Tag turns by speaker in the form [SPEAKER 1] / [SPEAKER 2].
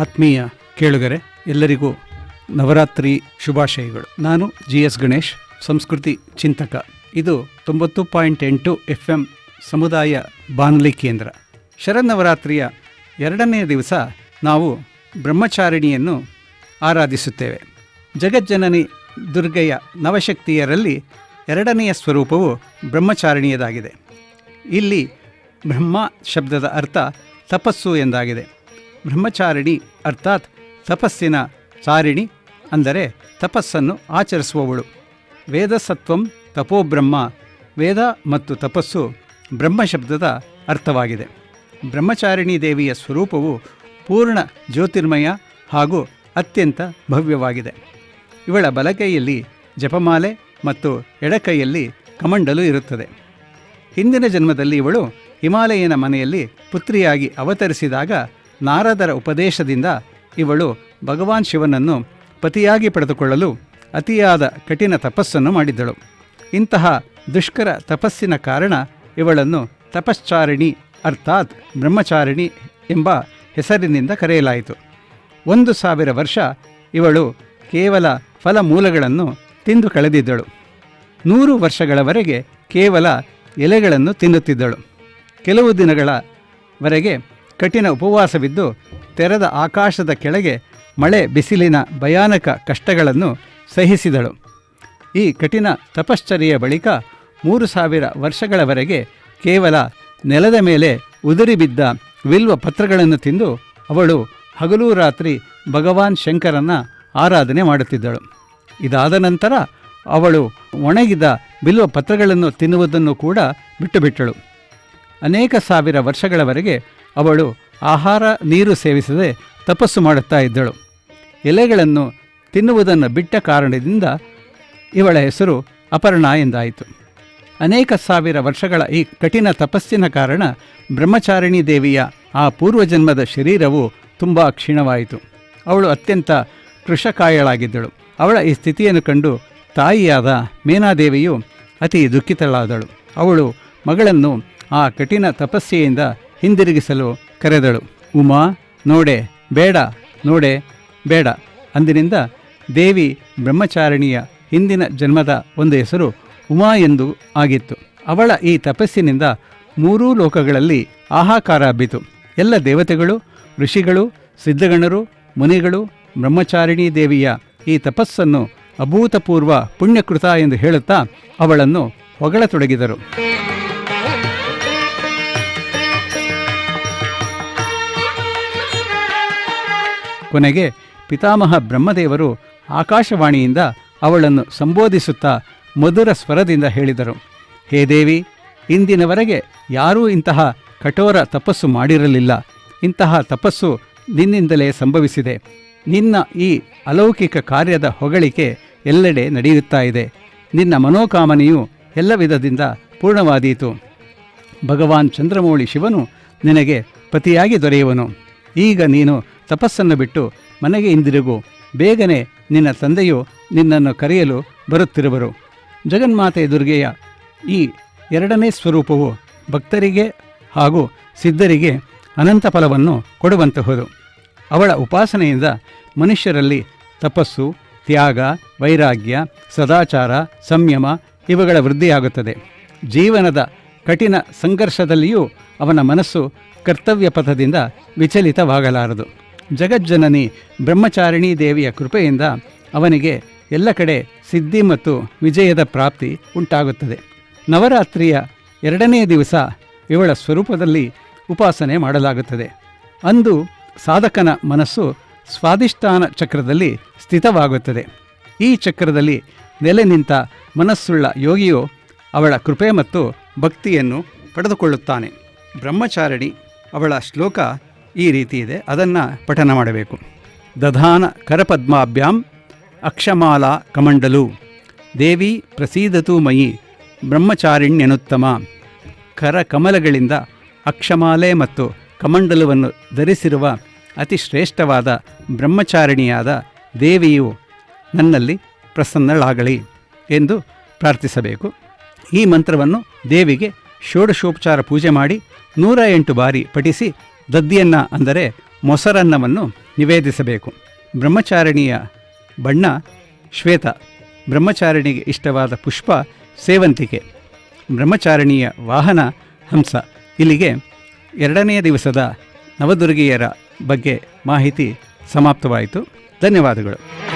[SPEAKER 1] ಆತ್ಮೀಯ ಕೇಳುಗರೆ, ಎಲ್ಲರಿಗೂ ನವರಾತ್ರಿ ಶುಭಾಶಯಗಳು. ನಾನು ಜಿ ಎಸ್ ಗಣೇಶ್, ಸಂಸ್ಕೃತಿ ಚಿಂತಕ. ಇದು ತೊಂಬತ್ತು ಪಾಯಿಂಟ್ ಎಂಟು ಎಫ್ ಎಂ ಸಮುದಾಯ ಬಾನುಲಿ ಕೇಂದ್ರ. ಶರನ್ನವರಾತ್ರಿಯ ಎರಡನೆಯ ದಿವಸ ನಾವು ಬ್ರಹ್ಮಚಾರಿಣಿಯನ್ನು ಆರಾಧಿಸುತ್ತೇವೆ. ಜಗಜ್ಜನನಿ ದುರ್ಗೆಯ ನವಶಕ್ತಿಯರಲ್ಲಿ ಎರಡನೆಯ ಸ್ವರೂಪವು ಬ್ರಹ್ಮಚಾರಿಣಿಯದಾಗಿದೆ. ಇಲ್ಲಿ ಬ್ರಹ್ಮ ಶಬ್ದದ ಅರ್ಥ ತಪಸ್ಸು ಎಂದಾಗಿದೆ. ಬ್ರಹ್ಮಚಾರಿಣಿ ಅರ್ಥಾತ್ ತಪಸ್ಸಿನ ಚಾರಿಣಿ ಅಂದರೆ ತಪಸ್ಸನ್ನು ಆಚರಿಸುವವಳು. ವೇದಸತ್ವಂ ತಪೋಬ್ರಹ್ಮ ವೇದ ಮತ್ತು ತಪಸ್ಸು ಬ್ರಹ್ಮಶಬ್ದದ ಅರ್ಥವಾಗಿದೆ. ಬ್ರಹ್ಮಚಾರಿಣಿ ದೇವಿಯ ಸ್ವರೂಪವು ಪೂರ್ಣ ಜ್ಯೋತಿರ್ಮಯ ಹಾಗೂ ಅತ್ಯಂತ ಭವ್ಯವಾಗಿದೆ. ಇವಳ ಬಲಕೈಯಲ್ಲಿ ಜಪಮಾಲೆ ಮತ್ತು ಎಡಕೈಯಲ್ಲಿ ಕಮಂಡಲು ಇರುತ್ತದೆ. ಹಿಂದಿನ ಜನ್ಮದಲ್ಲಿ ಇವಳು ಹಿಮಾಲಯನ ಮನೆಯಲ್ಲಿ ಪುತ್ರಿಯಾಗಿ ಅವತರಿಸಿದಾಗ ನಾರದರ ಉಪದೇಶದಿಂದ ಇವಳು ಭಗವಾನ್ ಶಿವನನ್ನು ಪತಿಯಾಗಿ ಪಡೆದುಕೊಳ್ಳಲು ಅತಿಯಾದ ಕಠಿಣ ತಪಸ್ಸನ್ನು ಮಾಡಿದ್ದಳು. ಇಂತಹ ದುಷ್ಕರ ತಪಸ್ಸಿನ ಕಾರಣ ಇವಳನ್ನು ತಪಶ್ಚಾರಿಣಿ ಅರ್ಥಾತ್ ಬ್ರಹ್ಮಚಾರಿಣಿ ಎಂಬ ಹೆಸರಿನಿಂದ ಕರೆಯಲಾಯಿತು. ಒಂದು ಸಾವಿರ ವರ್ಷ ಇವಳು ಕೇವಲ ಫಲಮೂಲಗಳನ್ನು ತಿಂದು ಕಳೆದಿದ್ದಳು. ನೂರು ವರ್ಷಗಳವರೆಗೆ ಕೇವಲ ಎಲೆಗಳನ್ನು ತಿನ್ನುತ್ತಿದ್ದಳು. ಕೆಲವು ದಿನಗಳವರೆಗೆ ಕಠಿಣ ಉಪವಾಸವಿದ್ದು ತೆರೆದ ಆಕಾಶದ ಕೆಳಗೆ ಮಳೆ ಬಿಸಿಲಿನ ಭಯಾನಕ ಕಷ್ಟಗಳನ್ನು ಸಹಿಸಿದಳು. ಈ ಕಠಿಣ ತಪಶ್ಚರ್ಯೆಯ ಬಳಿಕ ಮೂರು ಸಾವಿರ ವರ್ಷಗಳವರೆಗೆ ಕೇವಲ ನೆಲದ ಮೇಲೆ ಉದುರಿಬಿದ್ದ ವಿಲ್ವ ಪತ್ರಗಳನ್ನು ತಿಂದು ಅವಳು ಹಗಲು ರಾತ್ರಿ ಭಗವಾನ್ ಶಂಕರನ ಆರಾಧನೆ ಮಾಡುತ್ತಿದ್ದಳು. ಇದಾದ ನಂತರ ಅವಳು ಒಣಗಿದ ಬಿಲ್ವ ಪತ್ರಗಳನ್ನು ತಿನ್ನುವುದನ್ನು ಕೂಡ ಬಿಟ್ಟುಬಿಟ್ಟಳು. ಅನೇಕ ಸಾವಿರ ವರ್ಷಗಳವರೆಗೆ ಅವಳು ಆಹಾರ, ನೀರು ಸೇವಿಸದೆ ತಪಸ್ಸು ಮಾಡುತ್ತಾ ಇದ್ದಳು. ಎಲೆಗಳನ್ನು ತಿನ್ನುವುದನ್ನು ಬಿಟ್ಟ ಕಾರಣದಿಂದ ಇವಳ ಹೆಸರು ಅಪರ್ಣ ಎಂದಾಯಿತು. ಅನೇಕ ಸಾವಿರ ವರ್ಷಗಳ ಈ ಕಠಿಣ ತಪಸ್ಸಿನ ಕಾರಣ ಬ್ರಹ್ಮಚಾರಿಣಿ ದೇವಿಯ ಆ ಪೂರ್ವಜನ್ಮದ ಶರೀರವು ತುಂಬ ಕ್ಷೀಣವಾಯಿತು. ಅವಳು ಅತ್ಯಂತ ಕೃಷಕಾಯಳಾಗಿದ್ದಳು. ಅವಳ ಈ ಸ್ಥಿತಿಯನ್ನು ಕಂಡು ತಾಯಿಯಾದ ಮೇನಾದೇವಿಯು ಅತಿ ದುಃಖಿತಳಾದಳು. ಅವಳು ಮಗಳನ್ನು ಆ ಕಠಿಣ ತಪಸ್ಸೆಯಿಂದ ಹಿಂದಿರುಗಿಸಲು ಕರೆದಳು. ಉಮಾ, ನೋಡೆ, ಬೇಡ ನೋಡೆ, ಬೇಡ. ಅಂದಿನಿಂದ ದೇವಿ ಬ್ರಹ್ಮಚಾರಿಣಿಯ ಹಿಂದಿನ ಜನ್ಮದ ಒಂದು ಹೆಸರು ಉಮಾ ಎಂದು ಆಗಿತ್ತು. ಅವಳ ಈ ತಪಸ್ಸಿನಿಂದ ಮೂರೂ ಲೋಕಗಳಲ್ಲಿ ಆಹಾಕಾರ ಹಬ್ಬಿತು ಎಲ್ಲ ದೇವತೆಗಳು, ಋಷಿಗಳು, ಸಿದ್ಧಗಣರು, ಮುನಿಗಳು, ಬ್ರಹ್ಮಚಾರಿಣಿ ದೇವಿಯ ಈ ತಪಸ್ಸನ್ನು ಅಭೂತಪೂರ್ವ ಪುಣ್ಯಕೃತ ಎಂದು ಹೇಳುತ್ತಾ ಅವಳನ್ನು ಹೊಗಳತೊಡಗಿದರು. ಕೊನೆಗೆ ಪಿತಾಮಹ ಬ್ರಹ್ಮದೇವರು ಆಕಾಶವಾಣಿಯಿಂದ ಅವಳನ್ನು ಸಂಬೋಧಿಸುತ್ತಾ ಮಧುರ ಸ್ವರದಿಂದ ಹೇಳಿದರು. ಹೇ ದೇವಿ, ಇಂದಿನವರೆಗೆ ಯಾರೂ ಇಂತಹ ಕಠೋರ ತಪಸ್ಸು ಮಾಡಿರಲಿಲ್ಲ. ಇಂತಹ ತಪಸ್ಸು ನಿನ್ನಿಂದಲೇ ಸಂಭವಿಸಿದೆ. ನಿನ್ನ ಈ ಅಲೌಕಿಕ ಕಾರ್ಯದ ಹೊಗಳಿಕೆ ಎಲ್ಲೆಡೆ ನಡೆಯುತ್ತಾ ಇದೆ. ನಿನ್ನ ಮನೋಕಾಮನೆಯು ಎಲ್ಲ ವಿಧದಿಂದ ಪೂರ್ಣವಾದೀತು. ಭಗವಾನ್ ಚಂದ್ರಮೌಳಿ ಶಿವನು ನಿನಗೆ ಪತಿಯಾಗಿ ದೊರೆಯುವನು. ಈಗ ನೀನು ತಪಸ್ಸನ್ನು ಬಿಟ್ಟು ಮನೆಗೆ ಹಿಂದಿರುಗು. ಬೇಗನೆ ನಿನ್ನ ತಂದೆಯು ನಿನ್ನನ್ನು ಕರೆಯಲು ಬರುತ್ತಿರುವರು. ಜಗನ್ಮಾತೆ ದುರ್ಗೆಯ ಈ ಎರಡನೇ ಸ್ವರೂಪವು ಭಕ್ತರಿಗೆ ಹಾಗೂ ಸಿದ್ಧರಿಗೆ ಅನಂತ ಫಲವನ್ನು ಕೊಡುವಂತಹುದು. ಅವಳ ಉಪಾಸನೆಯಿಂದ ಮನುಷ್ಯರಲ್ಲಿ ತಪಸ್ಸು, ತ್ಯಾಗ, ವೈರಾಗ್ಯ, ಸದಾಚಾರ, ಸಂಯಮ ಇವುಗಳ ವೃದ್ಧಿಯಾಗುತ್ತದೆ. ಜೀವನದ ಕಠಿಣ ಸಂಘರ್ಷದಲ್ಲಿಯೂ ಅವನ ಮನಸ್ಸು ಕರ್ತವ್ಯ ಪಥದಿಂದ ವಿಚಲಿತವಾಗಲಾರದು. ಜಗಜ್ಜನನಿ ಬ್ರಹ್ಮಚಾರಿಣಿ ದೇವಿಯ ಕೃಪೆಯಿಂದ ಅವನಿಗೆ ಎಲ್ಲ ಕಡೆ ಸಿದ್ಧಿ ಮತ್ತು ವಿಜಯದ ಪ್ರಾಪ್ತಿ ಉಂಟಾಗುತ್ತದೆ. ನವರಾತ್ರಿಯ ಎರಡನೇ ದಿವಸ ಇವಳ ಸ್ವರೂಪದಲ್ಲಿ ಉಪಾಸನೆ ಮಾಡಲಾಗುತ್ತದೆ. ಅಂದು ಸಾಧಕನ ಮನಸ್ಸು ಸ್ವಾದಿಷ್ಠಾನ ಚಕ್ರದಲ್ಲಿ ಸ್ಥಿತವಾಗುತ್ತದೆ. ಈ ಚಕ್ರದಲ್ಲಿ ನೆಲೆ ನಿಂತ ಮನಸ್ಸುಳ್ಳ ಯೋಗಿಯು ಅವಳ ಕೃಪೆ ಮತ್ತು ಭಕ್ತಿಯನ್ನು ಪಡೆದುಕೊಳ್ಳುತ್ತಾನೆ. ಬ್ರಹ್ಮಚಾರಿಣಿ ಅವಳ ಶ್ಲೋಕ ಈ ರೀತಿ ಇದೆ. ಅದನ್ನು ಪಠನ ಮಾಡಬೇಕು. ದಧಾನ ಕರಪದ್ಮಾಭ್ಯಾಂ ಅಕ್ಷಮಾಲಾ ಕಮಂಡಲು. ದೇವಿ ಪ್ರಸೀದತು ಮಯಿ ಬ್ರಹ್ಮಚಾರಿಣ್ಯನುತ್ತಮ. ಕರ ಕಮಲಗಳಿಂದ ಅಕ್ಷಮಾಲೆ ಮತ್ತು ಕಮಂಡಲವನ್ನು ಧರಿಸಿರುವ ಅತಿ ಶ್ರೇಷ್ಠವಾದ ಬ್ರಹ್ಮಚಾರಿಣಿಯಾದ ದೇವಿಯು ನನ್ನಲ್ಲಿ ಪ್ರಸನ್ನಳಾಗಲಿ ಎಂದು ಪ್ರಾರ್ಥಿಸಬೇಕು. ಈ ಮಂತ್ರವನ್ನು ದೇವಿಗೆ ಷೋಡಶೋಪಚಾರ ಪೂಜೆ ಮಾಡಿ ನೂರ ಎಂಟು ಬಾರಿ ಪಠಿಸಿ ದದ್ದಿಯನ್ನ ಅಂದರೆ ಮೊಸರನ್ನವನ್ನು ನಿವೇದಿಸಬೇಕು. ಬ್ರಹ್ಮಚಾರಿಣಿಯ ಬಣ್ಣ ಶ್ವೇತ. ಬ್ರಹ್ಮಚಾರಿಣಿಗೆ ಇಷ್ಟವಾದ ಪುಷ್ಪ ಸೇವಂತಿಕೆ ಬ್ರಹ್ಮಚಾರಿಣಿಯ ವಾಹನ ಹಂಸ. ಇಲ್ಲಿಗೆ ಎರಡನೆಯ ದಿವಸದ ನವದುರ್ಗಿಯರ ಬಗ್ಗೆ ಮಾಹಿತಿ ಸಮಾಪ್ತವಾಯಿತು. ಧನ್ಯವಾದಗಳು.